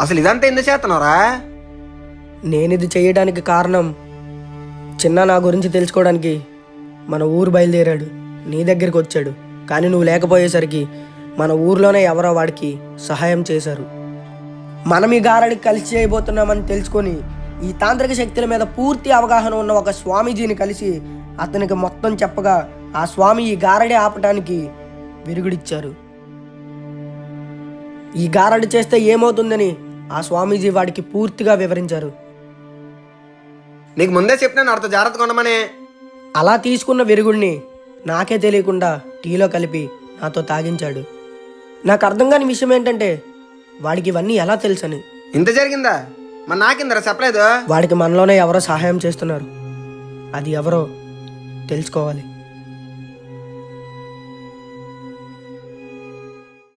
అసలు ఇదంతా ఎందుకు చేస్తున్నావురా? నేనిది చేయడానికి కారణం చిన్న నా గురించి తెలుసుకోవడానికి మన ఊరు బయలుదేరాడు. నీ దగ్గరికి వచ్చాడు. కానీ నువ్వు లేకపోయేసరికి మన ఊర్లోనే ఎవరో వాడికి సహాయం చేశారు. మనం ఈ గారడికి కలిసి చేయబోతున్నామని తెలుసుకొని ఈ తాంత్రిక శక్తుల మీద పూర్తి అవగాహన ఉన్న ఒక స్వామీజీని కలిసి అతనికి మొత్తం చెప్పగా ఆ స్వామి ఈ గారడి ఆపటానికి విరుగుడిచ్చారు. ఈ గారడి చేస్తే ఏమవుతుందని ఆ స్వామీజీ వాడికి పూర్తిగా వివరించారు. నీకు ముందే చెప్పినా నాతో జాగ్రత్తగా ఉండమని. అలా తీసుకున్న విరుగుడిని నాకే తెలియకుండా టీలో కలిపి నాతో తాగించాడు. నాకు అర్థం కాని విషయం ఏంటంటే వాడికి ఇవన్నీ ఎలా తెలుసని. ఇంత జరిగిందా? మరి నాకిందరా చెప్పలేదు? వాడికి మనలోనే ఎవరో సహాయం చేస్తున్నారు. అది ఎవరో తెలుసుకోవాలి.